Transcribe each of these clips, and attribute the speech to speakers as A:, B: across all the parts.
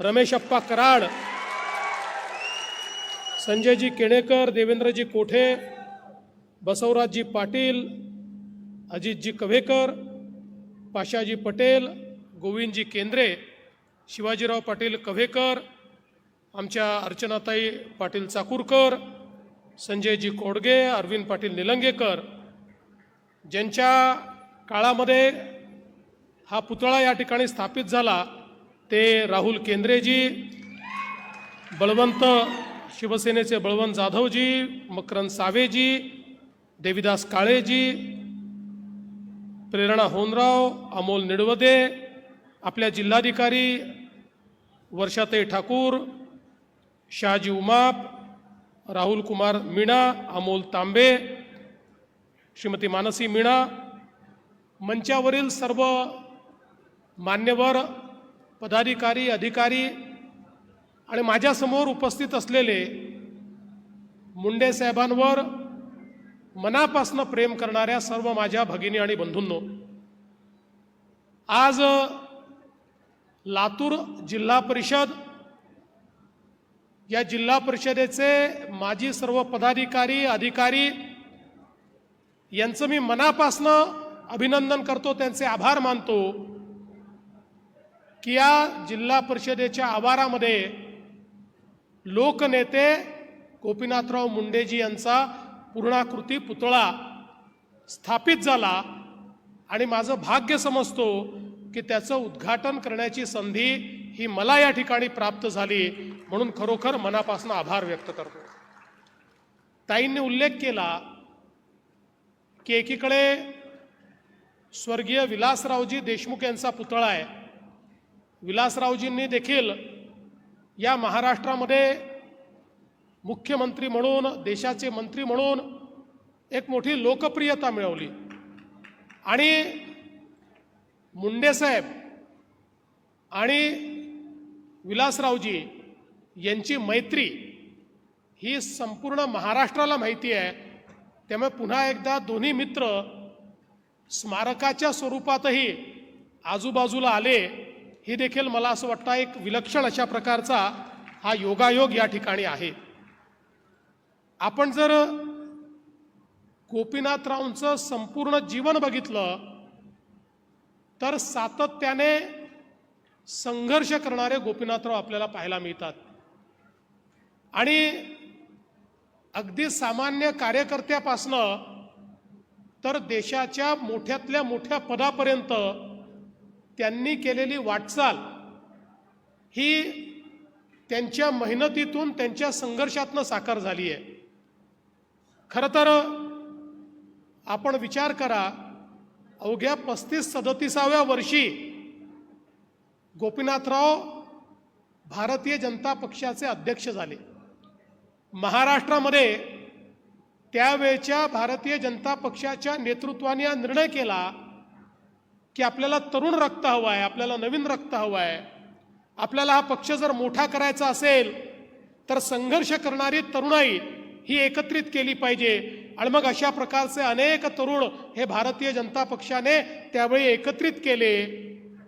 A: रमेशप्पा कराड संजयजी केणेकर देवेंद्रजी कोठे बसवराजजी पाटील अजितजी कव्हेकर पाशाजी पटेल गोविंदजी केंद्रे शिवाजीराव पाटील कव्हेकर आमच्या अर्चनाताई पाटील चाकूरकर संजयजी कोडगे अरविंद पाटील निलंगेकर. ज्यांच्या काळामध्ये हा पुतळा या ठिकाणी स्थापित झाला ते राहुल केंद्रेजी बळवंत शिवसेनेचे बळवंत जाधवजी मकरंद सावेजी देविदास काळेजी प्रेरणा होनराव अमोल निडवदे आपल्या जिल्हाधिकारी वर्षाताई ठाकूर शहाजी उमाप राहुल कुमार मीणा अमोल तांबे श्रीमती मानसी मीणा मंचावरील सर्व मान्यवर पदाधिकारी अधिकारी आणि माझ्यासमोर उपस्थित असलेले मुंडे साहेबांवर मनापासनं प्रेम करणाऱ्या सर्व माझ्या भगिनी आणि बंधूंनो आज लातूर जिल्हा परिषद या जिल्हा परिषदेचे माजी सर्व पदाधिकारी अधिकारी यांचं मी मनापासनं अभिनंदन करतो त्यांचे आभार मानतो. की या जिल्हा परिषदेच्या आवारामध्ये लोकनेते गोपीनाथराव मुंडेजी यांचा पूर्णाकृती पुतळा स्थापित झाला आणि माझं भाग्य समजतो की त्याचं उद्घाटन करण्याची संधी ही मला या ठिकाणी प्राप्त झाली म्हणून खरोखर मनापासून आभार व्यक्त करतो. ताईंनी उल्लेख केला की एकीकडे स्वर्गीय विलासरावजी देशमुख यांचा पुतळा आहे. विलासरावजींनी देखील या महाराष्ट्रामध्ये मुख्यमंत्री म्हणून देशाचे मंत्री म्हणून एक मोठी लोकप्रियता मिळवली. आणि मुंडेसाहेब आणि विलासरावजी यांची मैत्री ही संपूर्ण महाराष्ट्राला माहिती आहे. त्यामुळे पुन्हा एकदा दोन्ही मित्र स्मारकाच्या स्वरूपातही आजूबाजूला आले. ही देखील मला असं वाटतं एक विलक्षण अशा प्रकारचा हा योगायोग या ठिकाणी आहे. आपण जर गोपीनाथरावांचं संपूर्ण जीवन बघितलं तर सातत्याने संघर्ष करणारे गोपीनाथराव आपल्याला पाहायला मिळतात. आणि अगदी सामान्य कार्यकर्त्यापासनं तर देशाच्या मोठ्यातल्या मोठ्या पदापर्यंत त्यांनी केलेली वाटचाल ही त्यांच्या मेहनतीतून त्यांच्या संघर्षातनं साकार झाली आहे. खरं तर आपण विचार करा अवघ्या पस्तीस सदतीसाव्या वर्षी गोपीनाथराव भारतीय जनता पक्षाचे अध्यक्ष झाले. महाराष्ट्रामध्ये त्यावेळच्या भारतीय जनता पक्षाच्या नेतृत्वाने हा निर्णय केला की आपल्याला तरुण रक्त हवं आहे आपल्याला नवीन रक्त हवं आहे. आपल्याला हा पक्ष जर मोठा करायचा असेल तर संघर्ष करणारी तरुणाई ही एकत्रित केली पाहिजे. आणि मग अशा प्रकारचे अनेक तरुण हे भारतीय जनता पक्षाने त्यावेळी एकत्रित केले.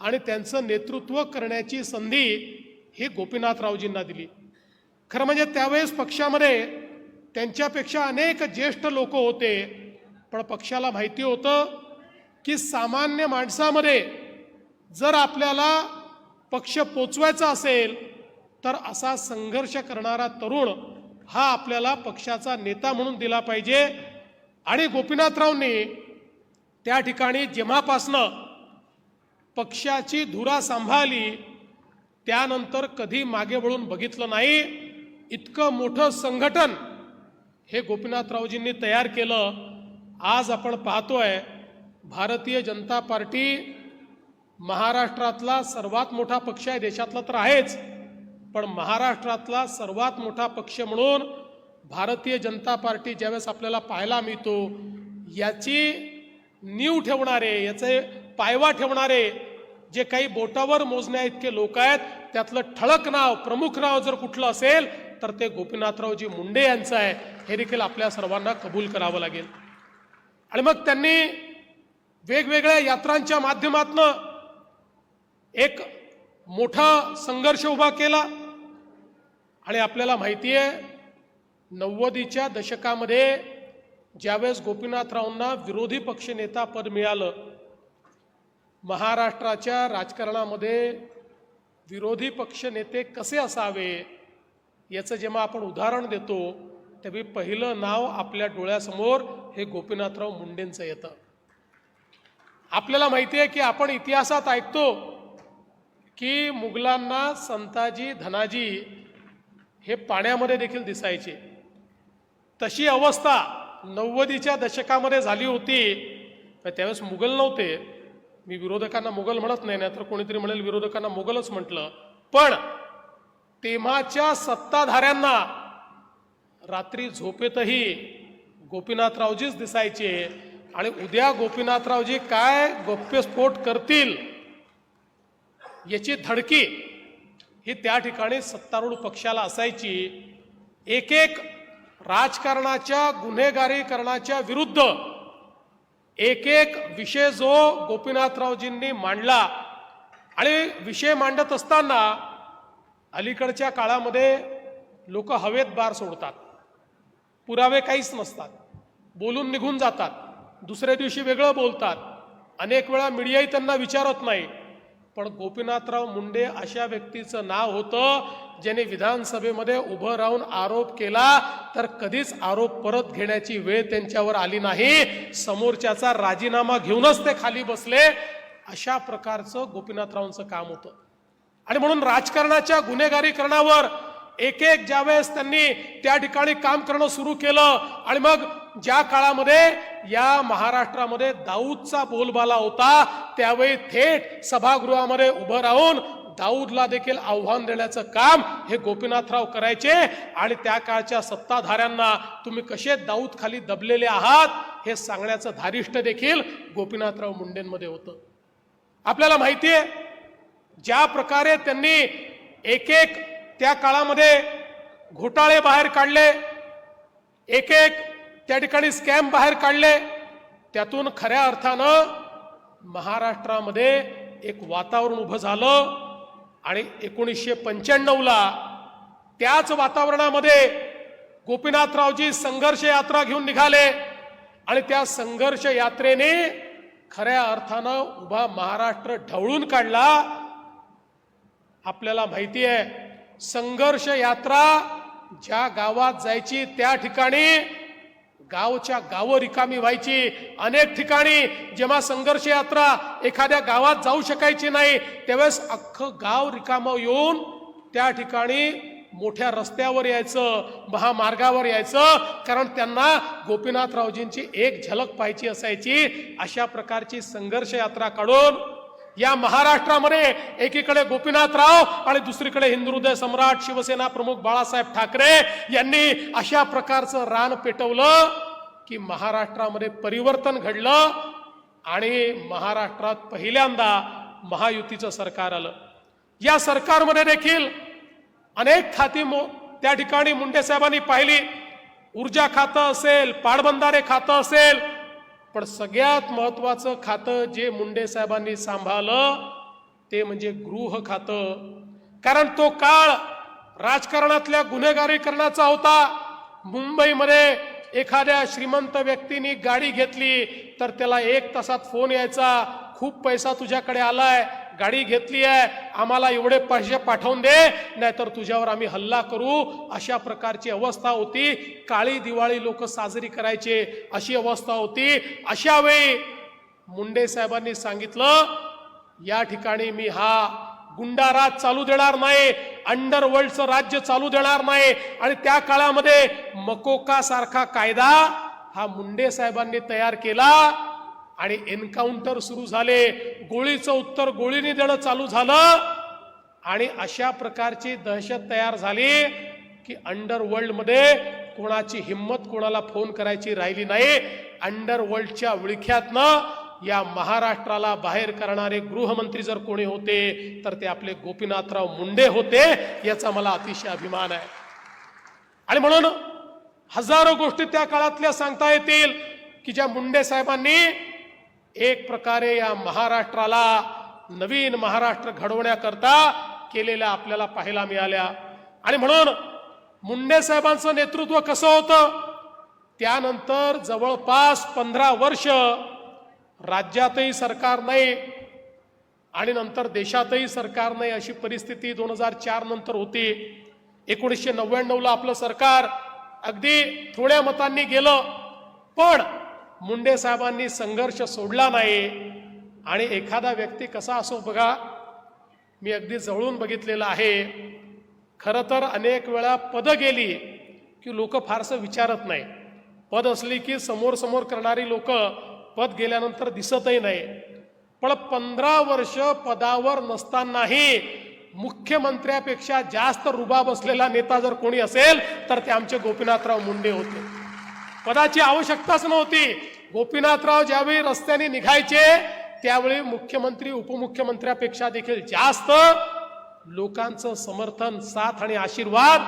A: आणि त्यांचं नेतृत्व करण्याची संधी ही गोपीनाथरावजींना दिली. खरं म्हणजे त्यावेळेस पक्षामध्ये त्यांच्यापेक्षा अनेक ज्येष्ठ लोक होते पण पक्षाला माहिती होतं की सामान्य माणसामध्ये जर आपल्याला पक्ष पोचवायचा असेल तर असा संघर्ष करणारा तरुण हा आपल्याला पक्षाचा नेता म्हणून दिला पाहिजे. आणि गोपीनाथरावनी त्या ठिकाणी जेव्हापासनं पक्षाची धुरा सांभाळली त्यानंतर कधी मागे वळून बघितलं नाही. इतकं मोठं संघटन हे गोपीनाथरावजींनी तयार केलं. आज आपण पाहतोय भारतीय जनता पार्टी महाराष्ट्रातला सर्वात मोठा पक्ष आहे देशातला तर आहेच. पण महाराष्ट्रातला सर्वात मोठा पक्ष म्हणून भारतीय जनता पार्टी ज्यावेळेस आपल्याला पाहायला मिळतो याची नीव ठेवणारे याचे पायवा ठेवणारे जे काही बोटावर मोजण्या इतके लोक आहेत त्यातलं ठळक नाव प्रमुख नाव जर कुठलं असेल तर ते गोपीनाथरावजी मुंडे यांचं आहे. हे देखील आपल्या सर्वांना कबूल करावं लागेल. आणि मग त्यांनी वेगवेगळ्या यात्रांच्या माध्यमातनं एक मोठा संघर्ष उभा केला. आणि आपल्याला माहिती आहे नव्वदीच्या दशकामध्ये ज्यावेळेस गोपीनाथरावांना विरोधी पक्षनेता पद मिळालं महाराष्ट्राच्या राजकारणामध्ये विरोधी पक्षनेते कसे असावे याचं जेव्हा आपण उदाहरण देतो तेव्हा पहिलं नाव आपल्या डोळ्यासमोर हे गोपीनाथराव मुंडेंचं येतं. आपल्याला माहिती आहे की आपण इतिहासात ऐकतो की मुघलांना संताजी धनाजी हे पाण्यामध्ये देखील दिसायचे. तशी अवस्था नव्वदीच्या दशकामध्ये झाली होती. त्यावेळेस मुघल नव्हते. मी विरोधकांना मुघल म्हणत नाही नाहीतर कोणीतरी म्हणेल विरोधकांना मुघलच म्हटलं. पण तेव्हाच्या सत्ताधाऱ्यांना रात्री झोपेतही गोपीनाथरावजीच दिसायचे. आणि उद्या गोपीनाथरावजी काय गौप्यस्फोट करतील याची धडकी ही त्या ठिकाणी सत्तारूढ पक्षाला असायची. एक एक राजकारणाच्या गुन्हेगारीकरणाच्या विरुद्ध एक एक विषय जो गोपीनाथरावजींनी मांडला आणि विषय मांडत असताना अलीकडच्या काळामध्ये लोक हवेत बार सोडतात. पुरावे काहीच नसतात. बोलून निघून जातात. दुसऱ्या दिवशी वेगळं बोलतात. अनेक वेळा मीडियाही त्यांना विचारत नाही. पण गोपीनाथराव मुंडे अशा व्यक्तीचं नाव होतं ज्याने विधानसभेमध्ये उभं राहून आरोप केला तर कधीच आरोप परत घेण्याची वेळ त्यांच्यावर आली नाही. समोरच्याचा राजीनामा घेऊनच ते खाली बसले. अशा प्रकारचं गोपीनाथरावांचं काम होतं. आणि म्हणून राजकारणाच्या गुन्हेगारीकरणावर एक एक ज्यावेळेस त्यांनी त्या ठिकाणी काम करणं सुरू केलं आणि मग ज्या काळामध्ये या महाराष्ट्रामध्ये दाऊदचा बोलबाला होता त्यावेळी थेट सभागृहामध्ये उभं राहून दाऊदला देखील आव्हान देण्याचं काम हे गोपीनाथराव करायचे आणि त्या काळच्या सत्ताधाऱ्यांना तुम्ही कसे दाऊद खाली दबलेले आहात हे सांगण्याचं धारिष्ट देखील गोपीनाथराव मुंडेंमध्ये होतं. आपल्याला माहिती आहे ज्या प्रकारे त्यांनी एक एक त्या काळामध्ये घोटाळे बाहेर काढले. एक एक त्या ठिकाणी स्कॅम बाहेर काढले. त्यातून खऱ्या अर्थानं महाराष्ट्रामध्ये एक वातावरण उभं झालं आणि एकोणीसशे पंच्याण्णवला त्याच वातावरणामध्ये गोपीनाथरावजी संघर्ष यात्रा घेऊन निघाले आणि त्या संघर्ष यात्रेने खऱ्या अर्थानं उभा महाराष्ट्र ढवळून काढला. आपल्याला माहिती आहे संघर्ष यात्रा ज्या गावात जायची त्या ठिकाणी गावच्या गावं रिकामी व्हायची. अनेक ठिकाणी जेव्हा संघर्ष यात्रा एखाद्या गावात जाऊ शकायची नाही त्यावेळेस अख्खं गाव रिकामं येऊन त्या ठिकाणी मोठ्या रस्त्यावर यायचं महामार्गावर यायचं कारण त्यांना गोपीनाथरावजींची एक झलक पाहायची असायची. अशा प्रकारची संघर्ष यात्रा काढून या महाराष्ट्रामध्ये एकीकडे गोपीनाथराव आणि दुसरीकडे हिंदुहृदय सम्राट शिवसेना प्रमुख बाळासाहेब ठाकरे यांनी अशा प्रकारचं रान पेटवलं की महाराष्ट्रामध्ये परिवर्तन घडलं आणि महाराष्ट्रात पहिल्यांदा महायुतीचं सरकार आलं. या सरकारमध्ये देखील अनेक खाती मो त्या ठिकाणी मुंडे साहेबांनी पाहिली. ऊर्जा खातं असेल पाटबंधारे खातं असेल पण सगळ्यात महत्त्वाचं खातं जे मुंडे साहेबांनी सांभाळलं ते म्हणजे गृह खातं. कारण तो काळ राजकारणातल्या गुन्हेगारीकरणाचा होता. मुंबईमध्ये एखाद्या श्रीमंत व्यक्तीने गाडी घेतली तर त्याला एक तासात फोन यायचा. खूप पैसा तुझ्याकडे आलाय. गाडी घेतली आहे आम्हाला एवढे पैसे पाठवून दे नाहीतर तुझ्यावर आम्ही हल्ला करू. अशा प्रकारची अवस्था होती. काळी दिवाळी लोक साजरी करायचे अशी अवस्था होती. अशा वेळी मुंडे साहेबांनी सांगितलं या ठिकाणी मी हा गुंडाराज चालू देणार नाही अंडरवर्ल्डचं राज्य चालू देणार नाही. आणि त्या काळामध्ये मकोका सारखा कायदा हा मुंडे साहेबांनी तयार केला. आणि एन्काउंटर सुरू झाले. गोळीचं उत्तर गोळीने देणं चालू झालं. आणि अशा प्रकारची दहशत तयार झाली की अंडरवर्ल्डमध्ये कोणाची हिंमत कोणाला फोन करायची राहिली नाही. अंडरवर्ल्डच्या विळख्यातनं या महाराष्ट्राला बाहेर करणारे गृहमंत्री जर कोणी होते तर ते आपले गोपीनाथराव मुंडे होते याचा मला अतिशय अभिमान आहे. आणि म्हणून हजारो गोष्टी त्या काळातल्या सांगता येतील की ज्या मुंडे साहेबांनी एक प्रकारे या महाराष्ट्राला नवीन महाराष्ट्र घडवण्याकरता केलेल्या आपल्याला पाहायला मिळाल्या. आणि म्हणून मुंडे साहेबांचं नेतृत्व कसं होतं? त्यानंतर जवळपास पंधरा वर्ष राज्यातही सरकार नाही आणि नंतर देशातही सरकार नाही अशी परिस्थिती दोन हजार चार नंतर होती. एकोणीसशे नव्याण्णवला आपलं सरकार अगदी थोड्या मतांनी गेलं. पण मुंडे साहेबांनी संघर्ष सोडला नाही. आणि एखादा व्यक्ती कसा असो बघा मी अगदी जवळून बघितलेलं आहे. खरं तर अनेक वेळा पदं गेली की लोक फारसं विचारत नाही. पद असली की समोर समोर करणारी लोक पद गेल्यानंतर दिसतही नाही. पण पंधरा वर्ष पदावर नसतानाही मुख्यमंत्र्यापेक्षा जास्त रुबाब असलेला नेता जर कोणी असेल तर ते आमचे गोपीनाथराव मुंडे होते. पदाची आवश्यकताच नव्हती. गोपीनाथराव ज्यावेळी रस्त्याने निघायचे त्यावेळी मुख्यमंत्री उपमुख्यमंत्र्यापेक्षा देखील जास्त लोकांचं समर्थन साथ आणि आशीर्वाद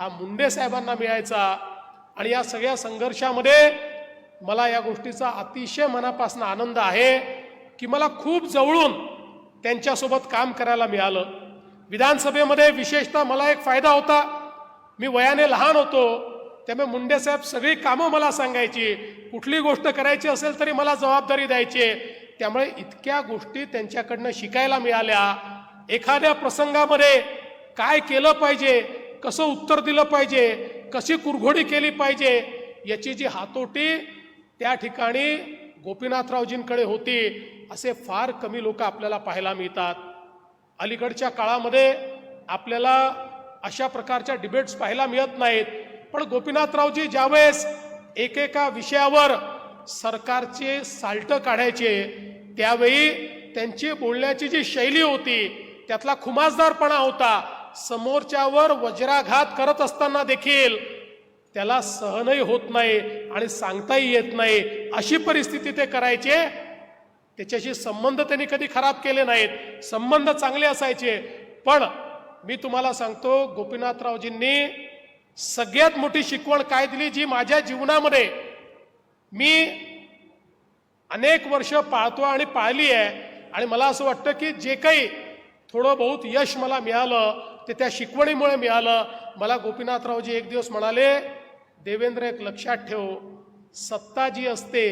A: हा मुंडे साहेबांना मिळायचा. आणि या सगळ्या संघर्षामध्ये मला या गोष्टीचा अतिशय मनापासून आनंद आहे की मला खूप जवळून त्यांच्यासोबत काम करायला मिळालं. विधानसभेमध्ये विशेषतः मला एक फायदा होता. मी वयाने लहान होतो. त्यामुळे मुंडे साहेब सगळी कामं मला सांगायची. कुठली गोष्ट करायची असेल तरी मला जबाबदारी द्यायची त्यामुळे इतक्या गोष्टी त्यांच्याकडनं शिकायला मिळाल्या. एखाद्या प्रसंगामध्ये काय केलं पाहिजे कसं उत्तर दिलं पाहिजे कशी कुरघोडी केली पाहिजे याची जी हातोटी त्या ठिकाणी गोपीनाथरावजींकडे होती असे फार कमी लोक आपल्याला पाहायला मिळतात. अलीकडच्या काळामध्ये आपल्याला अशा प्रकारच्या डिबेट्स पाहायला मिळत नाहीत. पण गोपीनाथरावजी ज्यावेळेस एकेका विषयावर सरकारचे साल्ट काढायचे त्यावेळी त्यांची बोलण्याची जी शैली होती त्यातला खुमासदारपणा होता समोरच्यावर वज्राघात करत असताना देखील त्याला सहनही होत नाही आणि सांगताही येत नाही अशी परिस्थिती ते करायचे. त्याच्याशी संबंध त्यांनी कधी खराब केले नाहीत. संबंध चांगले असायचे. पण मी तुम्हाला सांगतो गोपीनाथरावजींनी सगळ्यात मोठी शिकवण काय दिली जी माझ्या जीवनामध्ये मी अनेक वर्ष पाळतो आणि पाळली आहे. आणि मला असं वाटतं की जे काही थोडं बहुत यश मला मिळालं ते त्या शिकवणीमुळे मिळालं. मला गोपीनाथरावजी एक दिवस म्हणाले देवेंद्र एक लक्षात ठेव. सत्ता जी असते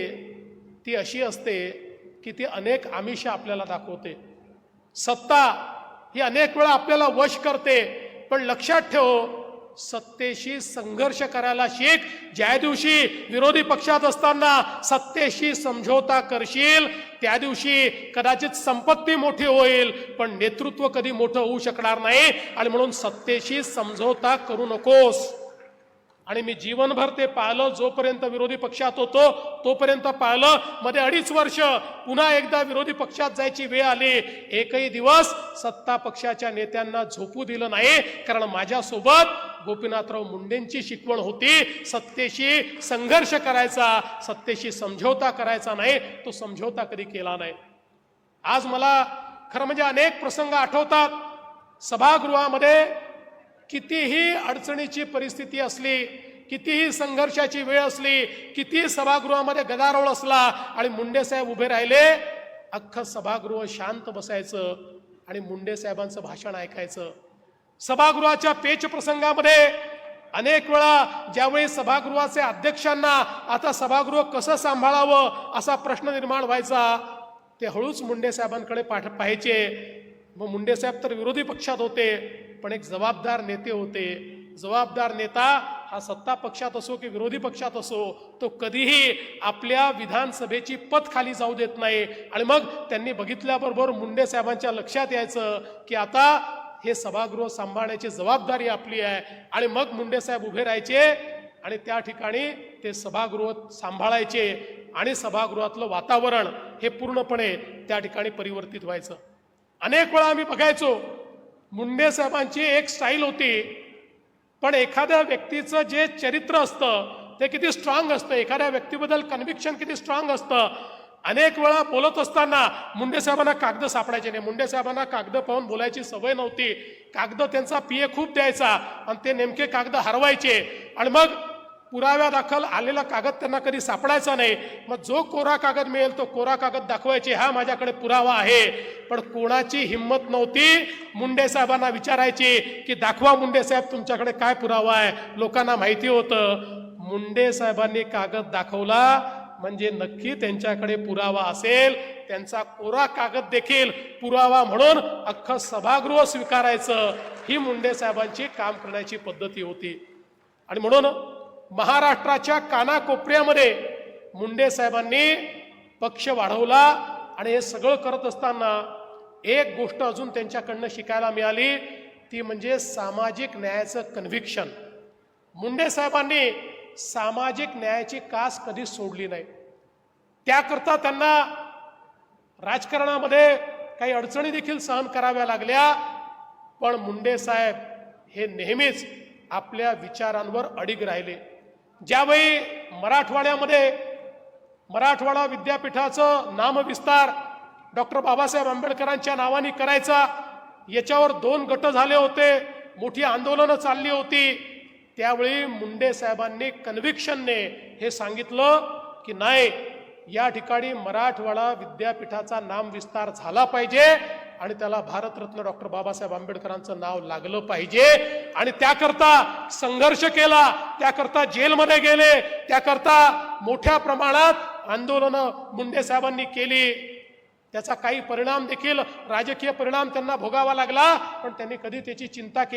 A: ती अशी असते की ती अनेक आमिष आपल्याला दाखवते. सत्ता ही अनेक वेळा आपल्याला वश करते. पण लक्षात ठेव सत्तेशी संघर्ष करायला शिक ज्या दिवशी विरोधी पक्षात असताना सत्तेशी समझोता करशील त्या दिवशी कदाचित संपत्ती मोठी होईल पण नेतृत्व कधी मोठं होऊ शकणार नाही आणि म्हणून सत्तेशी समझोता करू नकोस. आणि मी जीवनभर ते पाहिलं जोपर्यंत विरोधी पक्षात होतो तोपर्यंत पाहिलं मध्ये अडीच वर्ष पुन्हा एकदा विरोधी पक्षात जायची वेळ आली. एकही दिवस सत्ता पक्षाच्या नेत्यांना झोपू दिलं नाही कारण माझ्यासोबत गोपीनाथराव मुंडेंची शिकवण होती. सत्तेशी संघर्ष करायचा सत्तेशी समझोता करायचा नाही तो समझोता कधी केला नाही. आज मला खरं म्हणजे अनेक प्रसंग आठवतात. सभागृहामध्ये कितीही अडचणीची परिस्थिती असली कितीही संघर्षाची वेळ असली कितीही सभागृहामध्ये गदारोळ असला आणि मुंडेसाहेब उभे राहिले अख्खं सभागृह शांत बसायचं आणि मुंडे साहेबांचं भाषण ऐकायचं. सभागृहाच्या पेच प्रसंगामध्ये अनेक वेळा ज्यावेळी सभागृहाचे अध्यक्षांना आता सभागृह कसं सांभाळावं असा प्रश्न निर्माण व्हायचा ते हळूच मुंडे साहेबांकडे पाठ पाहायचे. मग मुंडे साहेब तर विरोधी पक्षात होते पण एक जबाबदार नेते होते. जबाबदार नेता हा सत्ता पक्षात असो की विरोधी पक्षात असो तो कधीही आपल्या विधानसभेची पत खाली जाऊ देत नाही. आणि मग त्यांनी बघितल्याबरोबर मुंडे साहेबांच्या लक्षात यायचं की आता हे सभागृह सांभाळण्याची जबाबदारी आपली आहे. आणि मग मुंडे साहेब उभे राहायचे आणि त्या ठिकाणी ते सभागृह सांभाळायचे आणि सभागृहातलं वातावरण हे पूर्णपणे त्या ठिकाणी परिवर्तित व्हायचं. अनेक वेळा आम्ही बघायचो मुंडे साहेबांची एक स्टाईल होती पण एखाद्या व्यक्तीचं जे चरित्र असतं ते किती स्ट्रॉंग असतं. एखाद्या व्यक्तीबद्दल कन्व्हिक्शन किती स्ट्रॉंग असतं. अनेक वेळा बोलत असताना मुंडे साहेबांना कागद सापडायचे नाही. मुंडे साहेबांना कागद पाहून बोलायची सवय नव्हती. कागद त्यांचा पिये खूप द्यायचा आणि ते नेमके कागद हरवायचे. आणि मग पुराव्या दाखल आलेला कागद त्यांना कधी सापडायचा नाही. मग जो कोरा कागद मिळेल तो कोरा कागद दाखवायचे. हा माझ्याकडे पुरावा आहे. पण कोणाची हिंमत नव्हती मुंडे साहेबांना विचारायची की दाखवा मुंडे साहेब तुमच्याकडे काय पुरावा आहे? लोकांना माहिती होतं. मुंडे साहेबांनी कागद दाखवला. म्हणजे नक्की त्यांच्याकडे पुरावा असेल त्यांचा कोरा कागद देखील पुरावा म्हणून अख्खं सभागृह स्वीकारायचं. ही मुंडे साहेबांची काम करण्याची पद्धती होती. आणि म्हणून महाराष्ट्राच्या कानाकोपऱ्यामध्ये मुंडे साहेबांनी पक्ष वाढवला आणि हे सगळं करत असताना एक गोष्ट अजून त्यांच्याकडनं शिकायला मिळाली ती म्हणजे सामाजिक न्यायाचं कन्व्हिक्शन मुंडे साहेबांनी सामाजिक न्यायाची कास कधी सोडली नाही. त्याकरता त्यांना राजकारणामध्ये काही अडचणी देखील सहन कराव्या लागल्या. पण मुंडे साहेब हे नेहमीच आपल्या विचारांवर अडीग राहिले. ज्यावेळी मराठवाड्यामध्ये मराठवाडा विद्यापीठाचं नामविस्तार डॉक्टर बाबासाहेब आंबेडकरांच्या नावाने करायचा याच्यावर दोन गट झाले होते मोठी आंदोलनं चालली होती. त्यावेळी मुंडे साहेबांनी कन्व्हिक्शनने हे सांगितलं की नाही या ठिकाणी मराठवाडा विद्यापीठाचा नामविस्तार झाला पाहिजे आणि त्याला भारतरत्न डॉक्टर बाबासाहेब आंबेडकरांचं नाव लागलं पाहिजे. आणि त्याकरता संघर्ष केला त्याकरता जेलमध्ये गेले त्याकरता मोठ्या प्रमाणात आंदोलनं मुंडे साहेबांनी केली. त्याचा काही परिणाम देखील राजकीय परिणाम त्यांना भोगावा लागला पण त्यांनी कधी त्याची चिंता केली